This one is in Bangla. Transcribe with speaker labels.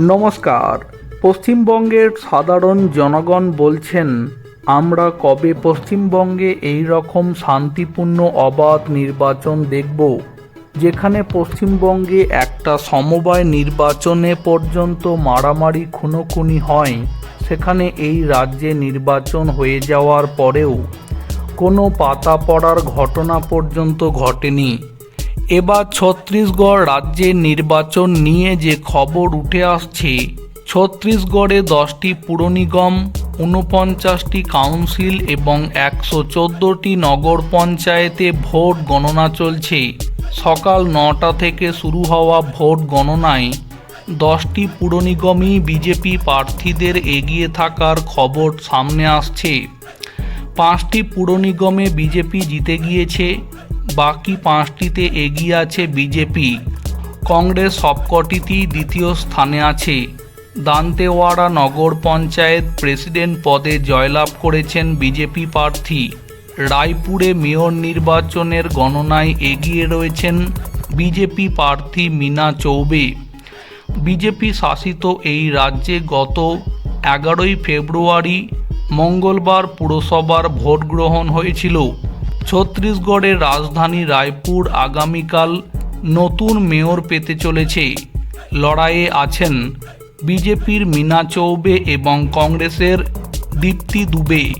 Speaker 1: নমস্কার। পশ্চিমবঙ্গের সাধারণ জনগণ বলছেন, আমরা কবে পশ্চিমবঙ্গে এই রকম শান্তিপূর্ণ অবাধ নির্বাচন দেখব, যেখানে পশ্চিমবঙ্গে একটা সমবায় নির্বাচনে পর্যন্ত মারামারি, খুনোখুনি হয়, সেখানে এই রাজ্যে নির্বাচন হয়ে যাওয়ার পরেও কোনো পাতা পড়ার ঘটনা পর্যন্ত ঘটেনি। এবার ছত্তিশগড় রাজ্যের নির্বাচন নিয়ে যে খবর উঠে আসছে ছত্তিশগড়ে দশটি পুর নিগম, ঊনপঞ্চাশটি কাউন্সিল এবং একশো চোদ্দোটি নগর পঞ্চায়েতে ভোট গণনা চলছে। সকাল নটা থেকে শুরু হওয়া ভোট গণনায় দশটি পুর নিগমই বিজেপি প্রার্থীদের এগিয়ে থাকার খবর সামনে আসছে। পাঁচটি পুর নিগমে বিজেপি জিতে গিয়েছে বাকি পাঁচটিতে এগিয়ে আছে বিজেপি। কংগ্রেস সবকটিতেই দ্বিতীয় স্থানে আছে। দান্তেওয়াড়া নগর পঞ্চায়েত প্রেসিডেন্ট পদে জয়লাভ করেছেন বিজেপি প্রার্থী। রায়পুরে মেয়র নির্বাচনের গণনায় এগিয়ে রয়েছেন বিজেপি প্রার্থী মিনা চৌবে। বিজেপি শাসিত এই রাজ্যে গত এগারোই ফেব্রুয়ারি মঙ্গলবার পুরসভার ভোট গ্রহণ হয়েছিল। ছত্তিশগড়ের রাজধানী রায়পুর আগামীকাল নতুন মেয়র পেতে চলেছে। লড়াইয়ে আছেন বিজেপির মিনা চৌবে এবং কংগ্রেসের দীপ্তি দুবে।